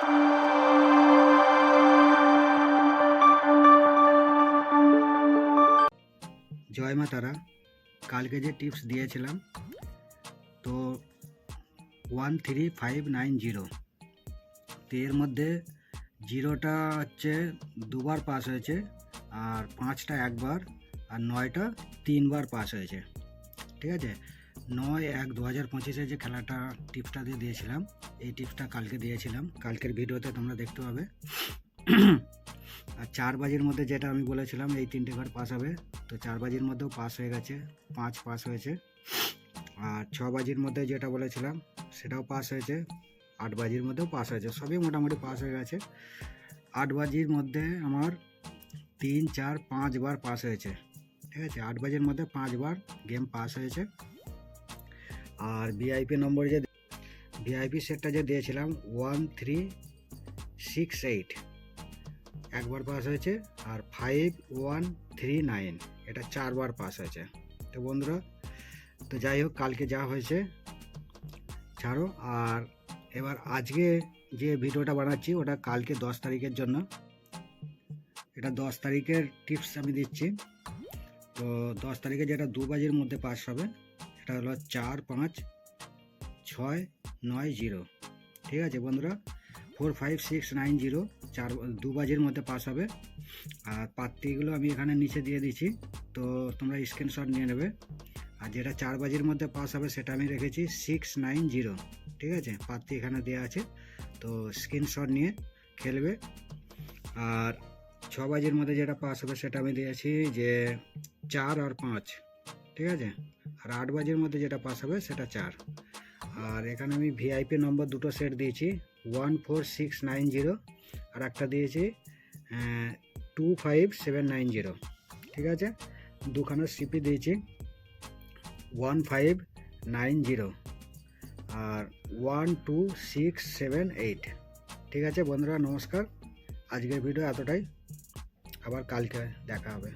জয় মা তারা, কালকে যে টিপস দিয়েছিলাম, তো one three five nine zero. তো এর মধ্যে জিরোটা হচ্ছে দুবার পাস হয়েছে, আর পাঁচটা একবার, আর নয়টা তিনবার পাস হয়েছে। ঠিক আছে? নয় এক দু হাজার পঁচিশে যে খেলাটা টিপসটা দিয়ে দিয়েছিলাম, এই টিপসটা কালকে দিয়েছিলাম। কালকের ভিডিওতে তোমরা দেখতে পাবে। আর চার বাজির মধ্যে যেটা আমি বলেছিলাম, এই তিনটে ঘর পাস হবে। তো চার বাজির মধ্যেও পাস হয়ে গেছে, পাঁচ পাস হয়েছে। আর ছ বাজির মধ্যে যেটা বলেছিলাম, সেটাও পাস হয়েছে। আট বাজির মধ্যেও পাস হয়েছে, সবই মোটামুটি পাস হয়ে গেছে। আট বাজির মধ্যে আমার তিন, চার পাঁচবার পাস হয়েছে। ঠিক আছে? আট বাজির মধ্যে পাঁচবার গেম পাস হয়েছে। আর ভিআইপি নম্বর যে ভিআইপি সেটটা যে দিয়েছিলাম ওয়ান থ্রি সিক্স এইট একবার পাস হয়েছে, আর ফাইভ ওয়ান থ্রি নাইন এটা চারবার পাস হয়েছে। তো বন্ধুরা, তো যাই হোক, কালকে যা হয়েছে, ছাড়ো। আর এবার আজকে যে ভিডিওটা বানাচ্ছি, ওটা কালকে দশ তারিখের জন্য। এটা দশ তারিখের টিপস আমি দিচ্ছি। তো দশ তারিখে যেটা দু বাজির মধ্যে পাস হবে এটা হলো চার পাঁচ ছয় নয় জিরো। ঠিক আছে বন্ধুরা? Four five six nine zero, চার দু বাজির মধ্যে পাস হবে। আর পাত্রীগুলো আমি এখানে নিচে দিয়ে দিচ্ছি। তো তোমরা স্ক্রিনশট নিয়ে নেবে। আর যেটা চার বাজির মধ্যে পাস হবে সেটা আমি রেখেছি সিক্স নাইন জিরো। ঠিক আছে? পাত্রী এখানে দেওয়া আছে। তো স্ক্রিনশট নিয়ে খেলবে। আর ছ বাজির মধ্যে যেটা পাস হবে সেটা আমি দিয়েছি যে চার আর পাঁচ। ঠিক আছে? আর আট বাজির মধ্যে যেটা পাস হবে সেটা চার। আর এখানে আমি ভিআইপি নম্বর দুটো সেট দিয়েছি one four six nine zero আর একটা দিয়েছি two five seven nine zero ঠিক আছে? দুখানা সিপি দিয়েছি ওয়ান ফাইভ নাইন জিরো আর one two six seven eight ঠিক আছে বন্ধুরা, নমস্কার। আজকের ভিডিও এতটাই। আবার কালকে দেখা হবে।